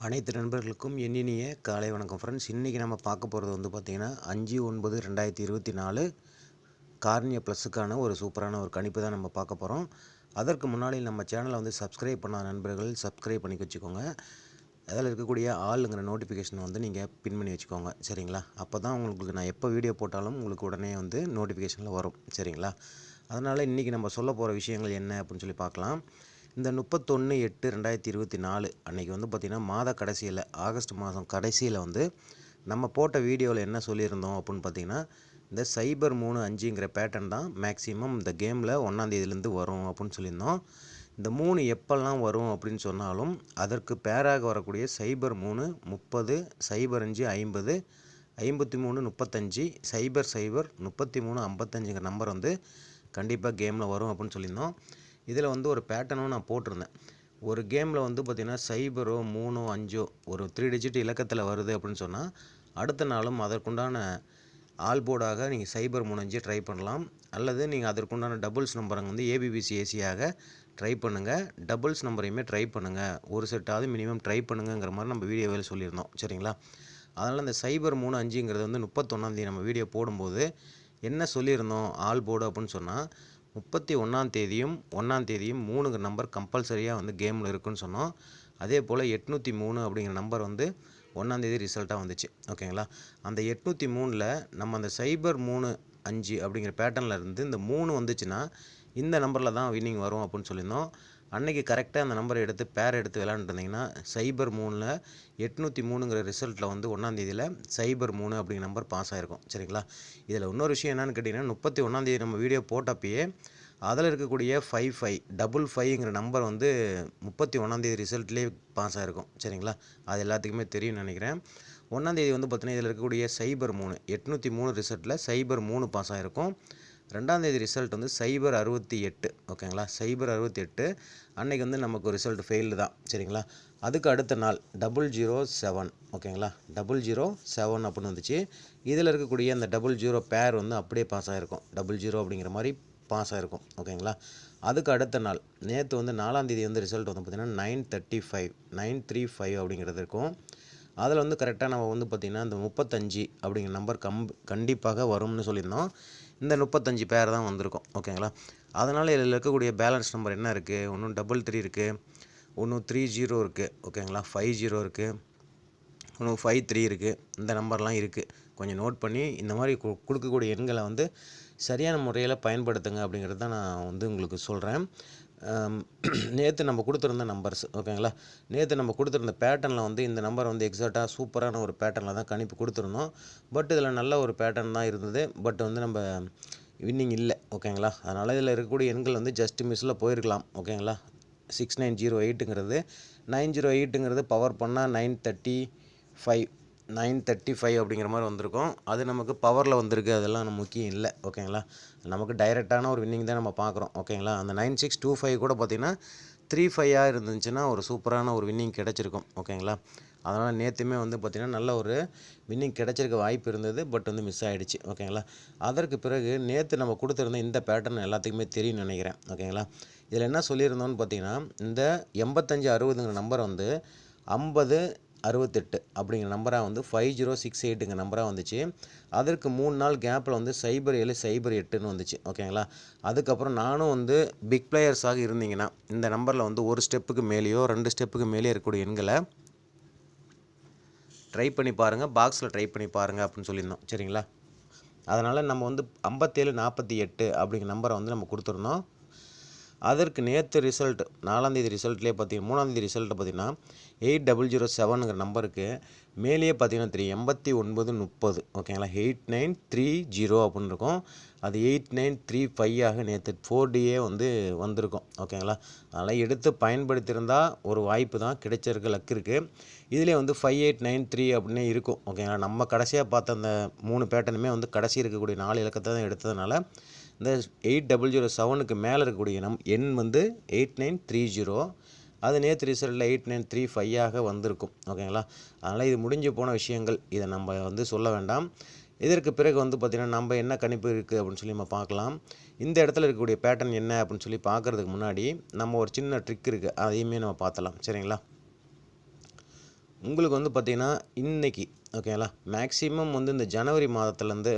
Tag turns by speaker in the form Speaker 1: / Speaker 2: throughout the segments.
Speaker 1: அனைத்து நண்பர்களுக்கும் என்னினிய காலை வணக்கம் ஃப்ரெண்ட்ஸ் இன்றைக்கி நம்ம பார்க்க போகிறது வந்து பார்த்திங்கன்னா அஞ்சு ஒன்பது ரெண்டாயிரத்தி இருபத்தி நாலு கார்னியா ப்ளஸுக்கான ஒரு சூப்பரான ஒரு கணிப்பு தான் நம்ம பார்க்க போகிறோம் அதற்கு முன்னாடி நம்ம சேனலை வந்து சப்ஸ்கிரைப் பண்ணாத நண்பர்கள் சப்ஸ்கிரைப் பண்ணி வச்சுக்கோங்க. அதில் இருக்கக்கூடிய ஆளுங்கிற நோட்டிஃபிகேஷன் வந்து நீங்கள் பின் பண்ணி வச்சுக்கோங்க. சரிங்களா? அப்போ தான் உங்களுக்கு நான் எப்போ வீடியோ போட்டாலும் உங்களுக்கு உடனே வந்து நோட்டிஃபிகேஷனில் வரும். சரிங்களா? அதனால் இன்றைக்கி நம்ம சொல்ல போகிற விஷயங்கள் என்ன அப்படின்னு சொல்லி பார்க்கலாம். இந்த முப்பத்தொன்று எட்டு ரெண்டாயிரத்தி இருபத்தி நாலு அன்றைக்கி வந்து பார்த்திங்கன்னா மாத கடைசியில் ஆகஸ்ட் மாதம் கடைசியில் வந்து நம்ம போட்ட வீடியோவில் என்ன சொல்லியிருந்தோம் அப்படின்னு பார்த்திங்கன்னா இந்த சைபர் மூணு அஞ்சுங்கிற பேட்டர்ன் தான் மேக்ஸிமம் இந்த கேமில் ஒன்றாந்தேதியிலேருந்து வரும் அப்படின்னு சொல்லியிருந்தோம். இந்த மூணு எப்பெல்லாம் வரும் அப்படின்னு சொன்னாலும் அதற்கு பேராக வரக்கூடிய சைபர் மூணு முப்பது சைபர் அஞ்சு ஐம்பது ஐம்பத்தி மூணு முப்பத்தஞ்சு சைபர் சைபர் முப்பத்தி மூணு ஐம்பத்தஞ்சுங்கிற நம்பர் வந்து கண்டிப்பாக கேமில் வரும் அப்படின்னு சொல்லியிருந்தோம். இதில் வந்து ஒரு பேட்டர்னும் நான் போட்டிருந்தேன். ஒரு கேமில் வந்து பார்த்திங்கன்னா சைபரோ மூணோ அஞ்சோ ஒரு த்ரீ டிஜிட் இலக்கத்தில் வருது அப்படின்னு சொன்னால் அடுத்த நாளும் அதற்குண்டான ஆல்போர்டாக நீங்கள் சைபர் மூணு அஞ்சு ட்ரை பண்ணலாம். அல்லது நீங்கள் அதற்குண்டான டபுள்ஸ் நம்பரை வந்து ஏபிபிசி ஏசியாக ட்ரை பண்ணுங்கள் டபுள்ஸ் நம்பரையுமே ட்ரை பண்ணுங்கள் ஒரு செட்டாவது மினிமம் ட்ரை பண்ணுங்கிற மாதிரி நம்ம வீடியோவில் சொல்லியிருந்தோம். சரிங்களா? அதனால் இந்த சைபர் மூணு அஞ்சுங்கிறது வந்து முப்பத்தொன்னாந்தேதி நம்ம வீடியோ போடும்போது என்ன சொல்லியிருந்தோம் ஆல் போர்டு அப்படின்னு சொன்னால் முப்பத்தி ஒன்றாம் தேதியும் ஒன்றாம் தேதியும் மூணுங்கிற நம்பர் கம்பல்சரியாக வந்து கேமில் இருக்குன்னு சொன்னோம். அதே போல் எட்நூற்றி மூணு அப்படிங்கிற நம்பர் வந்து ஒன்றாந்தேதி ரிசல்ட்டாக வந்துச்சு. ஓகேங்களா அந்த எட்நூற்றி மூணில் நம்ம அந்த சைபர் மூணு அஞ்சு அப்படிங்கிற பேட்டர்னில் இருந்து இந்த மூணு வந்துச்சுன்னா இந்த நம்பரில் தான் வின்னிங் வரும் அப்படின்னு சொல்லியிருந்தோம். அன்றைக்கி கரெக்டாக அந்த நம்பரை எடுத்து பேர் எடுத்து விளாண்டுருந்தீங்கன்னா சைபர் மூணில் எட்நூற்றி மூணுங்கிற ரிசல்ட்டில் வந்து ஒன்றாந்தேதியில் சைபர் மூணு அப்படிங்கிற நம்பர் பாஸ் ஆகிருக்கும் சரிங்களா? இதில் இன்னொரு விஷயம் என்னென்னு கேட்டிங்கன்னா முப்பத்தி ஒன்றாந்தேதி நம்ம வீடியோ போட்டப்பயே அதில் இருக்கக்கூடிய ஃபைவ் ஃபைவ் டபுள் ஃபைவ்ங்கிற நம்பர் வந்து முப்பத்தி ஒன்றாந்தேதி ரிசல்ட்லேயே பாஸ் ஆகிருக்கும் சரிங்களா? அது எல்லாத்துக்குமே தெரியும்னு நினைக்கிறேன். ஒன்றாந்தேதி வந்து பார்த்தீங்கன்னா இதில் இருக்கக்கூடிய சைபர் மூணு எட்நூற்றி மூணு ரிசல்ட்டில் சைபர் மூணு பாஸ் ஆகிருக்கும் ரெண்டாந்தேதி ரிசல்ட் வந்து சைபர் அறுபத்தி எட்டு ஓகேங்களா சைபர் அறுபத்தி எட்டு அன்றைக்கி வந்து நமக்கு ரிசல்ட் ஃபெயில்டு தான் சரிங்களா? அதுக்கு அடுத்த நாள் டபுள் ஜீரோ செவன் ஓகேங்களா டபுள் ஜீரோ செவன் அப்படின்னு வந்துச்சு. இதில் இருக்கக்கூடிய அந்த டபுள் ஜீரோ பேர் வந்து அப்படியே பாஸ் ஆகிருக்கும் டபுள் ஜீரோ அப்படிங்கிற மாதிரி பாஸ் ஆகிருக்கும் ஓகேங்களா அதுக்கு அடுத்த நாள் நேற்று வந்து நாலாந்தேதி வந்து ரிசல்ட் வந்து பார்த்திங்கன்னா nine thirty five nine three five அப்படிங்கிறது இருக்கும். அதில் வந்து கரெக்டாக நம்ம வந்து பார்த்திங்கன்னா இந்த முப்பத்தஞ்சு அப்படிங்கிற நம்பர் கம் கண்டிப்பாக வரும்னு சொல்லியிருந்தோம். இந்த முப்பத்தஞ்சு பேர் தான் வந்திருக்கும். ஓகேங்களா அதனால் இதில் இருக்கக்கூடிய பேலன்ஸ் நம்பர் என்ன இருக்குது ஒன்றும் டபுள் த்ரீ இருக்குது ஒன்று த்ரீ ஜீரோ இருக்குது ஓகேங்களா ஃபைவ் ஜீரோ இருக்குது ஒன்று ஃபைவ் த்ரீ இருக்குது இந்த நம்பர்லாம் இருக்குது கொஞ்சம் நோட் பண்ணி இந்த மாதிரி கொடுக்கக்கூடிய எண்களை வந்து சரியான முறையில் பயன்படுத்துங்க அப்படிங்கிறது தான் நான் வந்து உங்களுக்கு சொல்கிறேன் நேற்று நம்ம கொடுத்துருந்த நம்பர்ஸ் ஓகேங்களா நேற்று நம்ம கொடுத்துருந்த பேட்டர்னில் வந்து இந்த நம்பர் வந்து எக்ஸாக்டாக சூப்பரான ஒரு பேட்டர்னில் தான் கணிப்பு கொடுத்துருந்தோம். பட் இதில் நல்ல ஒரு பேட்டர்ன் தான் இருந்தது. பட் வந்து நம்ம வின்னிங் இல்லை ஓகேங்களா அதனால் இதில் இருக்கக்கூடிய எண்கள் வந்து ஜஸ்ட் மிஸ்ஸில் போயிருக்கலாம் ஓகேங்களா சிக்ஸ் நைன் ஜீரோ எயிட்டுங்கிறது நைன் ஜீரோ எயிட்டுங்கிறது பவர் பண்ணால் nine thirty five nine thirty five அப்படிங்கிற மாதிரி வந்திருக்கும். அது நமக்கு பவரில் வந்திருக்கு. அதெல்லாம் நம்ம முக்கியம் இல்லை. ஓகேங்களா? நமக்கு டைரெக்டான ஒரு வின்னிங் தான் நம்ம பார்க்குறோம். ஓகேங்களா? அந்த நைன் சிக்ஸ் டூ ஃபைவ் கூட பார்த்திங்கன்னா த்ரீ ஃபைவாக இருந்துச்சுன்னா ஒரு சூப்பரான ஒரு வின்னிங் கிடச்சிருக்கும். ஓகேங்களா? அதனால் நேற்றுமே வந்து பார்த்திங்கன்னா நல்ல ஒரு வின்னிங் கிடச்சிருக்க வாய்ப்பு இருந்தது. பட் வந்து மிஸ் ஆகிடுச்சு ஓகேங்களா? அதற்கு பிறகு நேற்று நம்ம கொடுத்துருந்த இந்த பேட்டர்ன் எல்லாத்துக்குமே தெரியும்னு நினைக்கிறேன். ஓகேங்களா? இதில் என்ன சொல்லியிருந்தோம்னு பார்த்திங்கன்னா இந்த எண்பத்தஞ்சு அறுபதுங்கிற நம்பர் வந்து ஐம்பது அறுபத்தெட்டு அப்படிங்கிற நம்பராக வந்து ஃபைவ் ஜீரோ சிக்ஸ் எயிட்டுங்கிற நம்பராக வந்துச்சு. அதற்கு மூணு நாள் கேப்பில் வந்து சைபர் ஏழு சைபர் எட்டுன்னு வந்துச்சு. ஓகேங்களா அதுக்கப்புறம் நானும் வந்து பிக் பிளேயர்ஸாக இருந்தீங்கன்னா இந்த நம்பரில் வந்து ஒரு ஸ்டெப்புக்கு மேலேயோ ரெண்டு ஸ்டெப்புக்கு மேலேயோ இருக்கக்கூடிய எண்களை ட்ரை பண்ணி பாருங்கள் பாக்ஸில் ட்ரை பண்ணி பாருங்கள் அப்படின்னு சொல்லியிருந்தோம். சரிங்களா? அதனால் நம்ம வந்து ஐம்பத்தேழு நாற்பத்தி எட்டு அப்படிங்கிற நம்பரை வந்து நம்ம கொடுத்துருந்தோம். அதற்கு நேற்று ரிசல்ட் நாலாந்தேதி ரிசல்ட்லேயே பார்த்தீங்கன்னா மூணாந்தேதி ரிசல்ட்டை பார்த்தீங்கன்னா எயிட் டபுள் ஜீரோ செவனுங்கிற நம்பருக்கு மேலேயே பார்த்தீங்கன்னா தெரியும் எண்பத்தி ஒன்பது முப்பது ஓகேங்களா எயிட் நைன் த்ரீ ஜீரோ அப்படின்னு இருக்கும். அது எயிட் நைன் த்ரீ ஃபைவ் ஆக நேற்று ஃபோர் டியே வந்து வந்திருக்கும் ஓகேங்களா அதெல்லாம் எடுத்து பயன்படுத்தியிருந்தால் ஒரு வாய்ப்பு தான் கிடைச்சிருக்க லக் இருக்குது இதிலே வந்து ஃபைவ் எயிட் நைன் த்ரீ அப்படின்னே இருக்கும் ஓகேங்களா நம்ம கடைசியாக பார்த்த அந்த மூணு பேட்டர்னுமே வந்து கடைசி இருக்கக்கூடிய நாலு இலக்கத்தை தான் எடுத்ததுனால இந்த எயிட் டபுள் ஜீரோ செவனுக்கு மேலே இருக்கக்கூடிய நம் எண் வந்து எயிட் நைன் த்ரீ ஜீரோ. அது நேற்று ரிசல்ட்டில் எயிட் நைன் த்ரீ ஃபைவாக வந்திருக்கும். ஓகேங்களா? அதனால் இது முடிஞ்சு போன விஷயங்கள். இதை நம்ம வந்து சொல்ல வேண்டாம். இதற்கு பிறகு வந்து பார்த்திங்கன்னா நம்ம என்ன கணிப்பு இருக்குது அப்படின்னு சொல்லி நம்ம பார்க்கலாம். இந்த இடத்துல இருக்கக்கூடிய பேட்டர்ன் என்ன அப்படின்னு சொல்லி பார்க்குறதுக்கு முன்னாடி நம்ம ஒரு சின்ன ட்ரிக் இருக்குது அதையுமே நம்ம பார்த்தலாம் சரிங்களா? உங்களுக்கு வந்து பார்த்திங்கன்னா இன்றைக்கி ஓகேங்களா? மேக்ஸிமம் வந்து இந்த ஜனவரி மாதத்துலேருந்து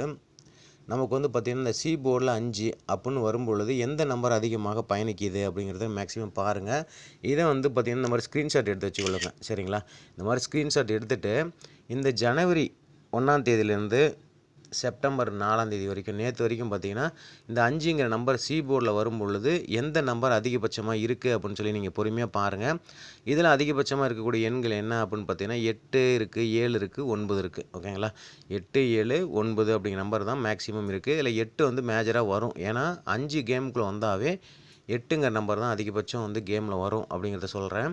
Speaker 1: நமக்கு வந்து பார்த்திங்கன்னா இந்த சி போர்டில் அஞ்சு அப்புடின்னு வரும்பொழுது எந்த நம்பர் அதிகமாக பயணிக்குது அப்படிங்கிறத மேக்ஸிமம் பாருங்கள் இதை வந்து பார்த்திங்கன்னா இந்த மாதிரி ஸ்க்ரீன்ஷாட் எடுத்து வச்சுக்கொள்ளுங்க. சரிங்களா? இந்த மாதிரி ஸ்க்ரீன்ஷாட் எடுத்துகிட்டு இந்த ஜனவரி ஒன்றாம் தேதியிலேருந்து செப்டம்பர் நாலாம் தேதி வரைக்கும் நேற்று வரைக்கும் பார்த்தீங்கன்னா இந்த அஞ்சுங்கிற நம்பர் சி போர்டில் வரும் பொழுது எந்த நம்பர் அதிகபட்சமாக இருக்குது அப்படின்னு சொல்லி நீங்கள் பொறுமையாக பாருங்கள் இதில் அதிகபட்சமாக இருக்கக்கூடிய எண்கள் என்ன அப்படின்னு பார்த்தீங்கன்னா எட்டு இருக்குது ஏழு இருக்குது ஒன்பது இருக்குது ஓகேங்களா? எட்டு ஏழு ஒன்பது அப்படிங்கிற நம்பர் தான் மேக்ஸிமம் இருக்குது இதில் எட்டு வந்து மேஜராக வரும். ஏன்னா அஞ்சு கேமுக்குள்ளே வந்தாவே எட்டுங்கிற நம்பர் தான் அதிகபட்சம் வந்து கேமில் வரும் அப்படிங்கிறத சொல்கிறேன்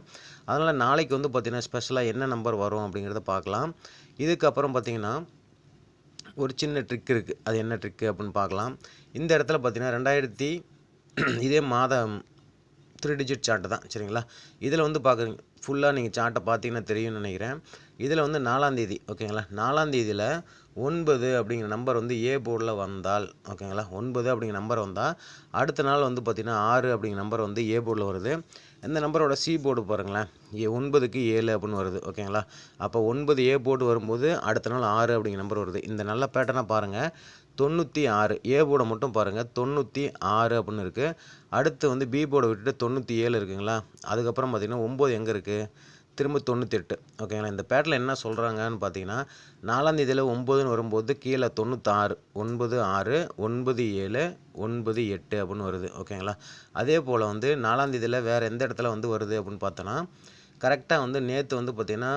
Speaker 1: அதனால் நாளைக்கு வந்து பார்த்திங்கன்னா ஸ்பெஷலாக என்ன நம்பர் வரும் அப்படிங்கிறத பார்க்கலாம். இதுக்கப்புறம் பார்த்திங்கன்னா ஒரு சின்ன ட்ரிக் இருக்குது அது என்ன ட்ரிக்கு அப்படின்னு பார்க்கலாம். இந்த இடத்துல பார்த்தீங்கன்னா ரெண்டாயிரத்தி இதே மாதம் த்ரீ டிஜிட் சார்ட்டு தான் சரிங்களா? இதில் வந்து பார்க்குறீங்க ஃபுல்லாக நீங்கள் சார்ட்டை பார்த்தீங்கன்னா தெரியும்னு நினைக்கிறேன். இதில் வந்து நாலாந்தேதி ஓகேங்களா நாலாந்தேதியில் ஒன்பது அப்படிங்கிற நம்பர் வந்து ஏ போர்டில் வந்தால் ஓகேங்களா ஒன்பது அப்படிங்கிற நம்பர் வந்தால் அடுத்த நாள் வந்து பார்த்திங்கன்னா ஆறு அப்படிங்கிற நம்பர் வந்து ஏ போர்டில் வருது. இந்த நம்பரோட சி போர்டு பாருங்களேன். ஏ ஒன்பதுக்கு ஏழு அப்படின்னு வருது ஓகேங்களா அப்போ ஒன்பது ஏ போர்டு வரும்போது அடுத்த நாள் ஆறு அப்படிங்கிற நம்பர் வருது. இந்த நல்ல பேட்டர்னாக பாருங்கள் தொண்ணூற்றி ஆறு. ஏ போர்டை மட்டும் பாருங்கள் தொண்ணூற்றி ஆறு அப்படின்னு இருக்குது அடுத்து வந்து பி போர்டை விட்டுட்டு தொண்ணூற்றி ஏழு இருக்குங்களா? அதுக்கப்புறம் பார்த்திங்கன்னா ஒம்பது எங்கே இருக்குது திரும்ப தொண்ணூத்தெட்டு. ஓகேங்களா இந்த பேட்டில் என்ன சொல்கிறாங்கன்னு பார்த்தீங்கன்னா நாலாந்தேதியில் ஒம்பதுன்னு வரும்போது கீழே தொண்ணூத்தாறு ஒன்பது ஆறு ஒன்பது ஏழு ஒன்பது எட்டு அப்படின்னு வருது. ஓகேங்களா அதே போல் வந்து நாலாந்தேதியில் வேறு எந்த இடத்துல வந்து வருது அப்படின்னு பார்த்தோன்னா கரெக்டாக வந்து நேற்று வந்து பார்த்திங்கன்னா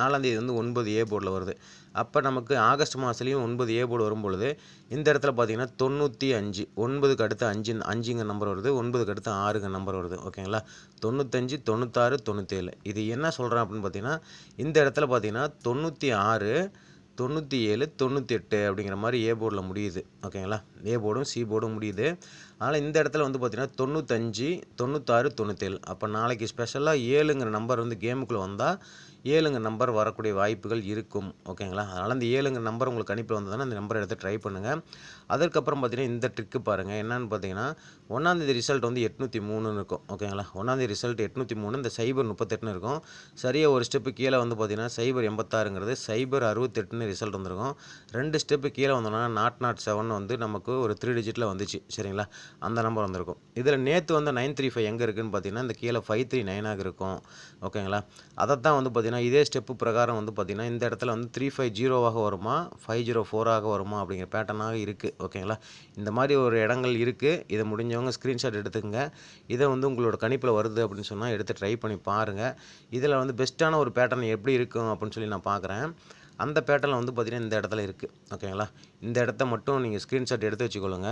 Speaker 1: நாலாந்தேதி வந்து ஒன்பது ஏ போர்டில் வருது. அப்போ நமக்கு ஆகஸ்ட் மாதத்துலேயும் ஒன்பது ஏ போர்டு வரும்பொழுது இந்த இடத்துல பார்த்தீங்கன்னா தொண்ணூற்றி அஞ்சு ஒன்பதுக்கு அடுத்து அஞ்சு அஞ்சுங்க நம்பர் வருது ஒன்பதுக்கு அடுத்து ஆறுங்க நம்பர் வருது ஓகேங்களா தொண்ணூத்தஞ்சு தொண்ணூத்தாறு தொண்ணூற்றேழு இது என்ன சொல்கிறேன் அப்படின்னு பார்த்தீங்கன்னா இந்த இடத்துல பார்த்தீங்கன்னா தொண்ணூற்றி ஆறு தொண்ணூற்றி ஏழு தொண்ணூற்றி எட்டு அப்படிங்கிற மாதிரி ஏ போர்டில் முடியுது ஓகேங்களா ஏ போர்டும் சி போர்டும் முடியுது. அதனால் இந்த இடத்துல வந்து பார்த்திங்கன்னா தொண்ணூத்தஞ்சு தொண்ணூத்தாறு தொண்ணூற்றேழு அப்போ நாளைக்கு ஸ்பெஷலாக ஏழுங்கிற நம்பர் வந்து கேமுக்குள்ளே வந்தால் ஏழுங்க நம்பர் வரக்கூடிய வாய்ப்புகள் இருக்கும் ஓகேங்களா அதனால் அந்த ஏழுங்க நம்பர் உங்களுக்கு அனுப்பி வந்ததுன்னா அந்த நம்பரை எடுத்து ட்ரை பண்ணுங்கள் அதுக்கப்புறம் பார்த்தீங்கன்னா இந்த ட்ரிக்கு பாருங்கள் என்னென்னு பார்த்தீங்கன்னா ஒன்றாந்தேதி ரிசல்ட் வந்து எட்நூற்றி மூணுன்னு இருக்கும் ஓகேங்களா ஒன்றாந்தேதி ரிசல்ட் எட்நூற்றி மூணு இந்த சைபர் முப்பத்தெட்டுன்னு இருக்கும். சரியாக ஒரு ஸ்டெப்பு கீழே வந்து பார்த்தீங்கன்னா சைபர் எண்பத்தாறுங்கிறது சைபர் அறுபத்தெட்டுன்னு ரிசல்ட் வந்திருக்கும். ரெண்டு ஸ்டெப்பு கீழே வந்தோம்னா நாட் நாட் செவன் வந்து நமக்கு ஒரு த்ரீ டிஜிட்டில் வந்துச்சு சரிங்களா? அந்த நம்பர் வந்திருக்கும். இதில் நேற்று வந்து நைன் த்ரீ ஃபைவ் எங்கே இருக்குதுன்னு பார்த்தீங்கன்னா இந்த கீழே ஃபைவ் த்ரீ நைனாக இருக்கும் ஓகேங்களா அதை தான் வந்து பார்த்திங்கன்னா இதே ஸ்டெப்பு பிரகாரம் வந்து பார்த்திங்கன்னா இந்த இடத்துல வந்து த்ரீ ஃபைவ் ஜீரோவாக வருமா ஃபைவ் ஜீரோ ஃபோராக வருமா அப்படிங்கிற பேட்டர்னாக இருக்குது ஓகேங்களா இந்த மாதிரி ஒரு இடங்கள் இருக்குது இதை முடிஞ்ச தெரிஞ்சவங்க ஸ்க்ரீன்ஷாட் எடுத்துக்கங்க. இதை வந்து உங்களோட கணிப்பில் வருது அப்படின்னு சொன்னால் எடுத்து ட்ரை பண்ணி பாருங்கள் இதில் வந்து பெஸ்ட்டான ஒரு பேட்டர்ன் எப்படி இருக்கும் அப்படின்னு சொல்லி நான் பார்க்குறேன் அந்த பேட்டர்னில் வந்து பார்த்திங்கன்னா இந்த இடத்துல இருக்குது ஓகேங்களா இந்த இடத்த மட்டும் நீங்கள் ஸ்க்ரீன்ஷாட் எடுத்து வச்சுக்கொள்ளுங்க.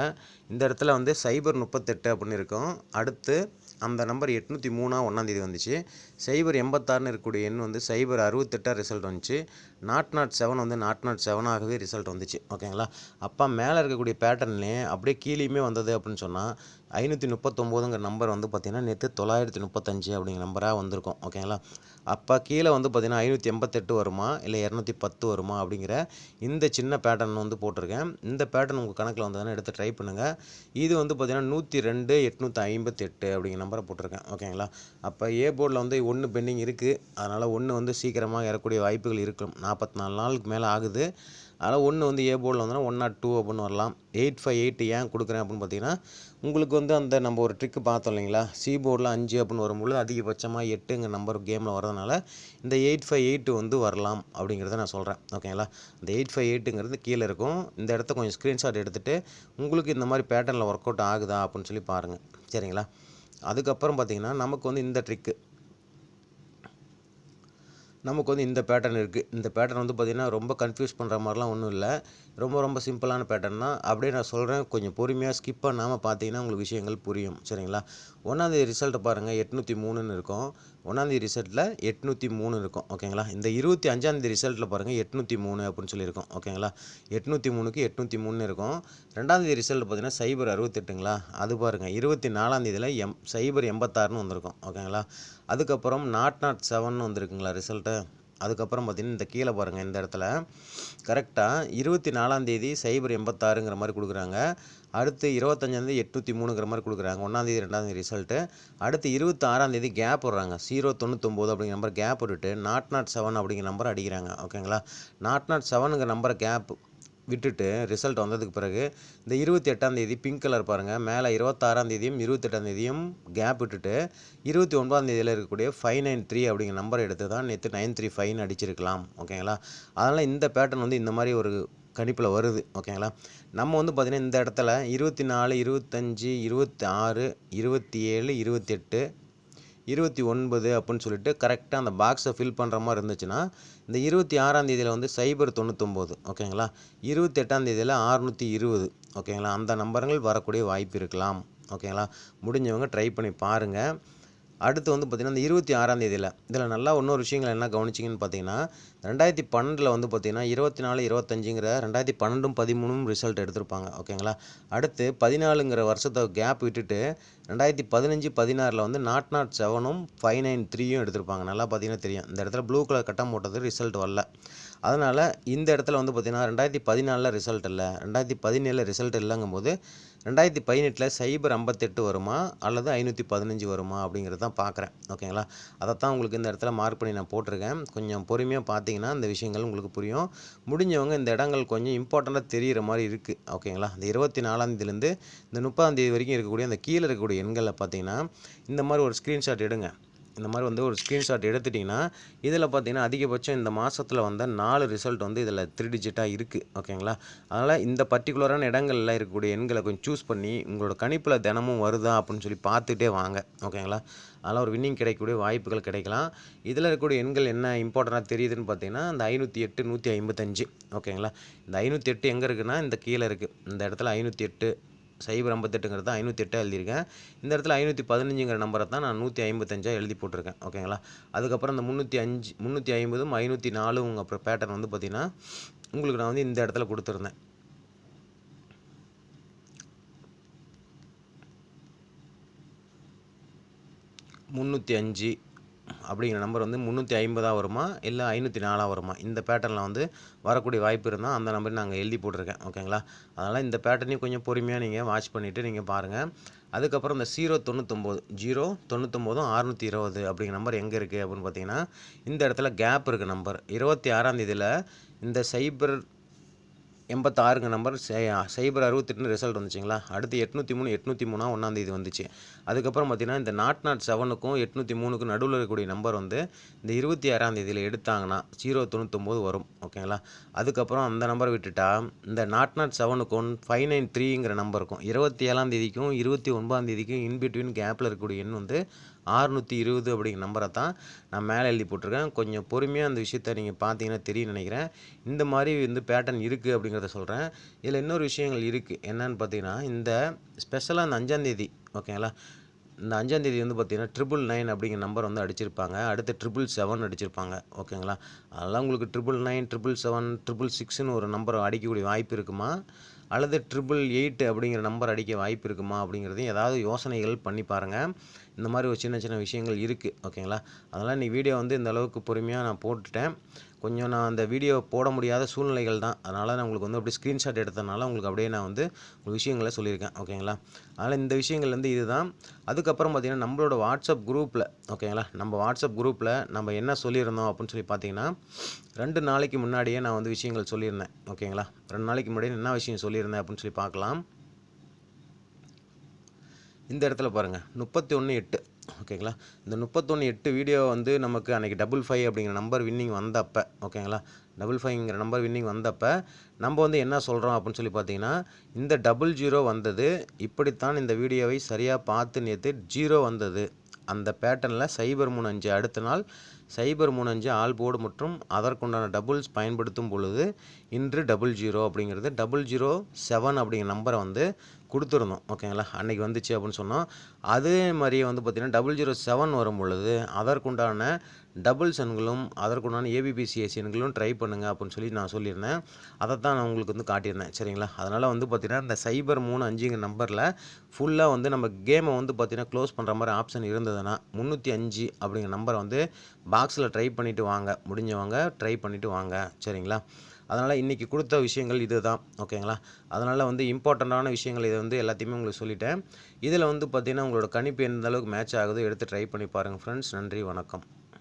Speaker 1: இந்த இடத்துல வந்து சைபர் முப்பத்தெட்டு அப்படின்னு இருக்கும். அடுத்து அந்த நம்பர் எட்நூற்றி மூணா ஒன்றாந்தேதி வந்துச்சு. சைபர் எண்பத்தாறுன்னு இருக்கக்கூடிய எண் வந்து சைபர் அறுபத்தெட்டாக ரிசல்ட் வந்துச்சு. நாட் நாட் செவன் வந்து நாட் நாட் செவனாகவே ரிசல்ட் வந்துச்சு. ஓகேங்களா? அப்போ மேலே இருக்கக்கூடிய பேட்டர்ன்லேயே அப்படியே கீழேயுமே வந்தது அப்படின்னு சொன்னால் ஐநூற்றி முப்பத்தொம்போதுங்கிற நம்பர் வந்து பார்த்திங்கன்னா நேற்று தொள்ளாயிரத்தி முப்பத்தஞ்சு அப்படிங்கிற நம்பராக வந்திருக்கும். ஓகேங்களா அப்போ கீழே வந்து பார்த்திங்கன்னா ஐநூற்றி எண்பத்தெட்டு வருமா? இல்லை இரநூத்தி பத்து வருமா? அப்படிங்கிற இந்த சின்ன பேட்டர்ன் வந்து போட்டிருக்கேன். இந்த பேட்டர்ன் உங்கள் கணக்கில் வந்ததுன்னா எடுத்து ட்ரை பண்ணுங்கள் இது வந்து பார்த்திங்கன்னா நூற்றி ரெண்டு எட்நூற்றி ஐம்பத்தெட்டு அப்படிங்கிற நம்பரை போட்டிருக்கேன். ஓகேங்களா அப்போ ஏ போர்டில் வந்து ஒன்று பெண்டிங் இருக்குது அதனால் ஒன்று வந்து சீக்கிரமாக ஏறக்கூடிய வாய்ப்புகள் இருக்கும். நாற்பத்தி நாலு நாளுக்கு மேலே ஆகுது. அதனால் ஒன்று வந்து ஏ போர்டில் வந்தோன்னா ஒன் நாட் டூ அப்படின்னு வரலாம். எயிட் ஃபைவ் எயிட் ஏன் கொடுக்குறேன் அப்படின்னு பார்த்தீங்கன்னா உங்களுக்கு வந்து அந்த நம்ம ஒரு ட்ரிக்கு பார்த்தோம் இல்லைங்களா? சி போர்டில் அஞ்சு அப்படின்னு வரும்பொழுது அதிகபட்சமாக எட்டுங்க நம்பர் கேமில் வரதுனால இந்த எயிட் ஃபைவ் எயிட்டு வந்து வரலாம் அப்படிங்கிறத நான் சொல்கிறேன் ஓகேங்களா இந்த எயிட் ஃபைவ் எயிட்டுங்கிறது கீழே இருக்கும். இந்த இடத்த கொஞ்சம் ஸ்க்ரீன்ஷாட் எடுத்துகிட்டு உங்களுக்கு இந்த மாதிரி பேட்டர்னில் ஒர்க் அவுட் ஆகுதா அப்படின்னு சொல்லி பாருங்கள் சரிங்களா? அதுக்கப்புறம் பார்த்தீங்கன்னா நமக்கு வந்து இந்த ட்ரிக்கு நமக்கு வந்து இந்த பேட்டர்ன் இருக்குது இந்த பேட்டர்ன் வந்து பார்த்திங்கன்னா ரொம்ப கன்ஃபியூஸ் பண்ணுற மாதிரிலாம் ஒன்றும் இல்லை. ரொம்ப ரொம்ப சிம்பிளான பேட்டர்ன் தான். அப்படியே நான் சொல்கிறேன் கொஞ்சம் பொறுமையாக ஸ்கிப் பண்ணாமல் பார்த்தீங்கன்னா உங்களுக்கு விஷயங்கள் புரியும். சரிங்களா? ஒன்றாந்தேதி ரிசல்ட்டை பாருங்கள் எட்நூற்றி மூணுன்னு இருக்கும். ஒன்றாந்தேதி ரிசல்ட்டில் எட்நூற்றி மூணு இருக்கும். ஓகேங்களா? இந்த இருபத்தி அஞ்சாந்தேதி ரிசல்ட்டில் பாருங்கள் எட்நூற்றி மூணு அப்படின்னு சொல்லியிருக்கோம். ஓகேங்களா? எட்நூற்றி மூணுக்கு எட்நூற்றி மூணு இருக்கும். ரெண்டாந்தேதி ரிசல்ட் பார்த்தீங்கன்னா சைபர் அறுபத்தெட்டுங்களா? அது பாருங்கள் இருபத்தி நாலாந்தேதியில் எம் சைபர் எண்பத்தாறுன்னு வந்திருக்கும். ஓகேங்களா? அதுக்கப்புறம் நாட் நாட் செவன் வந்திருக்குங்களா ரிசல்ட்டு அதுக்கப்புறம் பார்த்தீங்கன்னா இந்த கீழே பாருங்கள் இந்த இடத்துல. கரெக்டாக இருபத்தி நாலாந்தேதி சைபர் எண்பத்தாறுங்கிற மாதிரி கொடுக்குறாங்க. அடுத்து இருபத்தஞ்சாந்தேதி எட்நூற்றி மூணுங்கிற மாதிரி கொடுக்குறாங்க. ஒன்றாந்தேதி ரெண்டாந்தேதி ரிசல்ட்டு அடுத்து இருபத்தி ஆறாந்தேதி கேப் விடுறாங்க ஜீரோ தொண்ணூத்தொம்போது அப்படிங்கிற நம்பர் கேப் விட்டுட்டு நாட் நாட் செவன் அப்படிங்கிற நம்பர் அடிக்கிறாங்க. ஓகேங்களா நாட் நாட் செவனுங்கிற நம்பர் கேப் விட்டுட்டு ரிசல்ட் வந்ததுக்கு பிறகு இந்த இருபத்தி எட்டாந்தேதி பிங்க் கலர் பாருங்கள் மேலே இருபத்தாறாந்தேதியும் இருபத்தெட்டாந்தேதியும் கேப் விட்டுட்டு இருபத்தி ஒன்பதாந்தேதியில் இருக்கக்கூடிய ஃபைவ் நைன் த்ரீ அப்படிங்கிற நம்பர் எடுத்து தான் நேற்று நைன் த்ரீ ஃபைவ்னு அடிச்சிருக்கலாம். ஓகேங்களா அதனால் இந்த பேட்டர்ன் வந்து இந்த மாதிரி ஒரு கணிப்பில் வருது. ஓகேங்களா நம்ம வந்து பார்த்திங்கன்னா இந்த இடத்துல இருபத்தி நாலு இருபத்தஞ்சி இருபத்தி ஆறு இருபத்தி ஏழு இருபத்தெட்டு இருபத்தி ஒன்பது அப்படின்னு சொல்லிட்டு கரெக்டாக அந்த பாக்ஸை ஃபில் பண்ணுற மாதிரி இருந்துச்சுன்னா இந்த இருபத்தி ஆறாம் தேதியில் வந்து சைபர் தொண்ணூத்தொம்போது ஓகேங்களா இருபத்தெட்டாம் தேதியில் அறுநூற்றி இருபது ஓகேங்களா அந்த நம்பர்கள் வரக்கூடிய வாய்ப்பு இருக்கலாம் ஓகேங்களா முடிஞ்சவங்க ட்ரை பண்ணி பாருங்கள் அடுத்து வந்து பார்த்திங்கன்னா இந்த இருபத்தி ஆறாம் தேதியில் இதில் நல்லா இன்னொரு விஷயங்கள் என்ன கவனிச்சிங்கன்னு பார்த்தீங்கன்னா ரெண்டாயிரத்தி பன்னெண்டில் வந்து பார்த்திங்கன்னா இருபத்தி நாலு இருபத்தஞ்சுங்கிற ரெண்டாயிரத்தி பன்னெண்டும் பதிமூணும் ரிசல்ட் எடுத்திருப்பாங்க. ஓகேங்களா அடுத்து பதினாலுங்கிற வருஷத்தை கேப் விட்டுட்டு ரெண்டாயிரத்தி பதினஞ்சு பதினாறில் வந்து நாட் நாட் செவனும் ஃபைவ் நைன் த்ரீயும் எடுத்திருப்பாங்க. நல்லா பார்த்தீங்கன்னா தெரியும். இந்த இடத்துல ப்ளூ கலர் கட்டம் போட்டது ரிசல்ட் வரல. அதனால் இந்த இடத்துல வந்து பார்த்திங்கன்னா ரெண்டாயிரத்தி பதினாலில் ரிசல்ட் இல்லை ரெண்டாயிரத்தி பதினேழில் ரிசல்ட் இல்லைங்கும்போது ரெண்டாயிரத்தி பதினெட்டில் சைபர் ஐம்பத்தெட்டு வருமா? அல்லது ஐநூற்றி பதினஞ்சு வருமா? அப்படிங்கிறது தான் பார்க்குறேன் ஓகேங்களா? அதைத்தான் உங்களுக்கு இந்த இடத்துல மார்க் பண்ணி நான் போட்டிருக்கேன். கொஞ்சம் பொறுமையாக பார்த்தீங்கன்னா இந்த விஷயங்கள் உங்களுக்கு புரியும். முடிஞ்சவங்க இந்த இடங்கள் கொஞ்சம் இம்பார்ட்டண்ட்டாக தெரிகிற மாதிரி இருக்குது ஓகேங்களா? இந்த இருபத்தி நாலாந்தேதிலேருந்து இந்த முப்பதாந்தேதி வரைக்கும் இருக்கக்கூடிய அந்த கீழே இருக்கக்கூடிய எண்களில் பார்த்தீங்கன்னா இந்த மாதிரி ஒரு ஸ்க்ரீன்ஷாட் எடுங்க. இந்த மாதிரி வந்து ஒரு ஸ்க்ரீன்ஷாட் எடுத்துட்டிங்கன்னா இதில் பார்த்தீங்கன்னா அதிகபட்சம் இந்த மாதத்தில் வந்த நாலு ரிசல்ட் வந்து இதில் த்ரீ டிஜிட்டாக இருக்குது ஓகேங்களா அதனால் இந்த பர்டிகுலரான இடங்களில் இருக்கக்கூடிய எண்களை கொஞ்சம் சூஸ் பண்ணி உங்களோட கணிப்பில் தினமும் வருதா அப்படின்னு சொல்லி பார்த்துட்டே வாங்க. ஓகேங்களா அதனால் ஒரு வின்னிங் கிடைக்கக்கூடிய வாய்ப்புகள் கிடைக்கலாம். இதில் இருக்கக்கூடிய எண்கள் என்ன இம்பார்ட்டண்ட்டாக தெரியுதுன்னு பார்த்தீங்கன்னா இந்த ஐநூற்றி எட்டு நூற்றி ஐம்பத்தஞ்சு. ஓகேங்களா இந்த ஐநூற்றி எட்டு எங்கே இருக்குன்னா இந்த கீழே இருக்குது இந்த இடத்துல ஐநூற்றி எட்டு சைபர் ஐம்பத்தெட்டுங்கிறது ஐநூற்றி எட்டாக எழுதியிருக்கேன். இந்த இடத்துல ஐநூற்றி பதினஞ்சுங்கிற நம்பரை தான் நான் நூற்றி ஐம்பத்தஞ்சாக எழுதி போட்டிருக்கேன். ஓகேங்களா? அதுக்கப்புறம் இந்த முந்நூற்றி அஞ்சு முந்நூற்றி ஐம்பதும் ஐநூற்றி நாலும் உங்கள் அப்புறம் பேட்டர்ன் வந்து பார்த்திங்கன்னா உங்களுக்கு நான் வந்து இந்த இடத்துல கொடுத்துருந்தேன். முந்நூற்றி அஞ்சு அப்படிங்கிற நம்பர் வந்து முந்நூற்றி ஐம்பதாக வருமா? இல்லை ஐநூற்றி நாலாக வருமா? இந்த பேட்டர்னில் வந்து வரக்கூடிய வாய்ப்பு இருந்தால் அந்த நம்பர் நாங்கள் எழுதி போட்டிருக்கேன். ஓகேங்களா அதனால் இந்த பேட்டர்னையும் கொஞ்சம் பொறுமையாக நீங்கள் வாட்ச் பண்ணிவிட்டு நீங்கள் பாருங்கள் அதுக்கப்புறம் இந்த ஜீரோ தொண்ணூத்தொம்போது ஜீரோ தொண்ணூத்தொம்போதும் அறுநூற்றி இருபது அப்படிங்கிற நம்பர் எங்கே இருக்குது அப்படின்னு பார்த்தீங்கன்னா இந்த இடத்துல கேப் இருக்குது நம்பர் இருபத்தி ஆறாம் தேதியில் இந்த சைபர் எண்பத்தாறுங்க நம்பர் சைபர் அறுபத்தெட்டுன்னு ரிசல்ட் வந்துச்சுங்களா? அடுத்து எட்நூற்றி மூணு எட்நூற்றி மூணா ஒன்றாந்தேதி வந்துச்சு. அதுக்கப்புறம் பார்த்தீங்கன்னா இந்த நாட் நாட் செவனுக்கும் எட்நூற்றி மூணுக்கும் நடுவில் இருக்கக்கூடிய நம்பர் வந்து இந்த இருபத்தி ஆறாம் தேதியில் எடுத்தாங்கன்னா ஜீரோ தொண்ணூத்தொம்பது வரும். ஓகேங்களா? அதுக்கப்புறம் அந்த நம்பரை விட்டுட்டா இந்த நாட் நாட் செவனுக்கும் ஃபைவ் நைன் த்ரீங்கிற நம்பருக்கும் இருபத்தி ஏழாம் தேதிக்கும் இருபத்தி ஒன்பதாம் தேதிக்கும் இன்பிட்வீன் கேப்பில் இருக்கக்கூடிய எண் வந்து ஆறுநூற்றி இருபது அப்படிங்கிற நம்பரை தான் நான் மேலே எழுதி போட்டிருக்கேன். கொஞ்சம் பொறுமையாக அந்த விஷயத்த நீங்கள் பார்த்தீங்கன்னா தெரியும் நினைக்கிறேன். இந்த மாதிரி வந்து பேட்டர்ன் இருக்குது அப்படிங்கிறத சொல்கிறேன் இதில் இன்னொரு விஷயங்கள் இருக்குது என்னன்னு பார்த்தீங்கன்னா இந்த ஸ்பெஷலாக இந்த அஞ்சாந்தேதி ஓகேங்களா இந்த அஞ்சாந்தேதி வந்து பார்த்தீங்கன்னா ட்ரிபிள் நைன் அப்படிங்கிற நம்பர் வந்து அடிச்சிருப்பாங்க. அடுத்து ட்ரிபிள் செவன் அடிச்சிருப்பாங்க ஓகேங்களா அதெல்லாம் உங்களுக்கு triple nine triple seven triple சிக்ஸ்னு ஒரு நம்பர் அடிக்கக்கூடிய வாய்ப்பு இருக்குமா? அல்லது ட்ரிபிள் எயிட் அப்படிங்கிற நம்பர் அடிக்க வாய்ப்பு இருக்குமா அப்படிங்கிறதையும் ஏதாவது யோசனைகள் பண்ணி பாருங்கள் இந்த மாதிரி ஒரு சின்ன சின்ன விஷயங்கள் இருக்குது ஓகேங்களா? அதனால் நீ வீடியோ வந்து இந்த அளவுக்கு பொறுமையாக நான் போட்டுட்டேன். கொஞ்சம் நான் அந்த வீடியோ போட முடியாத சூழ்நிலைகள் தான். அதனால் நான் உங்களுக்கு வந்து அப்படியே ஸ்க்ரீன்ஷாட் எடுத்ததுனால உங்களுக்கு அப்படியே நான் வந்து உங்களுக்கு விஷயங்களை சொல்லியிருக்கேன். ஓகேங்களா அதனால் இந்த விஷயங்கள் வந்து இதுதான். அதுக்கப்புறம் பார்த்திங்கன்னா நம்மளோட வாட்ஸ்அப் குரூப்பில் ஓகேங்களா நம்ம வாட்ஸ்அப் குரூப்பில் நம்ம என்ன சொல்லியிருந்தோம் அப்படின்னு சொல்லி பார்த்தீங்கன்னா ரெண்டு நாளைக்கு முன்னாடியே நான் வந்து விஷயங்கள் சொல்லியிருந்தேன். ஓகேங்களா ரெண்டு நாளைக்கு முன்னாடியே என்ன விஷயம் சொல்லியிருந்தேன் அப்படின்னு சொல்லி பார்க்கலாம். இந்த இடத்துல பாருங்கள் முப்பத்தி ஒன்று எட்டு. ஓகேங்களா? இந்த முப்பத்தொன்று எட்டு வீடியோ வந்து நமக்கு அன்றைக்கி டபுள் ஃபைவ் அப்படிங்கிற நம்பர் வின்னிங் வந்தப்போ ஓகேங்களா? டபுள் ஃபைவ்ங்கிற நம்பர் வின்னிங் வந்தப்போ நம்ம வந்து என்ன சொல்கிறோம் அப்படின்னு சொல்லி பார்த்தீங்கன்னா இந்த டபுள் ஜீரோ வந்தது இப்படித்தான் இந்த வீடியோவை சரியாக பார்த்து நேற்று ஜீரோ வந்தது. அந்த பேட்டர்னில் சைபர் மூணு அஞ்சு அடுத்த நாள் சைபர் மூணு அஞ்சு ஆல் போர்டு மற்றும் அதற்குண்டான டபுள்ஸ் பயன்படுத்தும் பொழுது இன்று டபுள் ஜீரோ அப்படிங்கிறது டபுள் ஜீரோ செவன் அப்படிங்கிற நம்பரை வந்து கொடுத்துருந்தோம். ஓகேங்களா? அன்றைக்கி வந்துச்சு அப்படின்னு சொன்னோம். அதே மாதிரியே வந்து பார்த்திங்கன்னா டபுள் ஜீரோ செவன் வரும் பொழுது அதற்குண்டான டபுள்ஸ் எண்களும் அதற்குண்டான ஏபிபிசிஎஸ் எண்களும் ட்ரை பண்ணுங்கள் அப்படின்னு சொல்லி நான் சொல்லியிருந்தேன். அதை தான் நான் உங்களுக்கு வந்து காட்டியிருந்தேன் சரிங்களா? அதனால் வந்து பார்த்திங்கன்னா இந்த சைபர் மூணு அஞ்சுங்கிற நம்பரில் ஃபுல்லாக வந்து நம்ம கேமை வந்து பார்த்திங்கன்னா க்ளோஸ் பண்ணுற மாதிரி ஆப்ஷன் இருந்ததுன்னா முந்நூற்றி அஞ்சு அப்படிங்கிற நம்பரை வந்து பாக்ஸில் ட்ரை பண்ணிவிட்டு வாங்க. முடிஞ்சவங்க ட்ரை பண்ணிவிட்டு வாங்க சரிங்களா? அதனால் இன்றைக்கி கொடுத்த விஷயங்கள் இது தான் ஓகேங்களா? அதனால் வந்து இம்பார்ட்டண்ட்டான விஷயங்கள் இதை வந்து எல்லாத்தையுமே உங்களுக்கு சொல்லிட்டேன். இதில் வந்து பார்த்திங்கன்னா உங்களோட கணிப்பு எந்த அளவுக்கு மேட்ச் ஆகுதோ எடுத்து ட்ரை பண்ணி பாருங்கள் ஃப்ரெண்ட்ஸ் நன்றி வணக்கம்.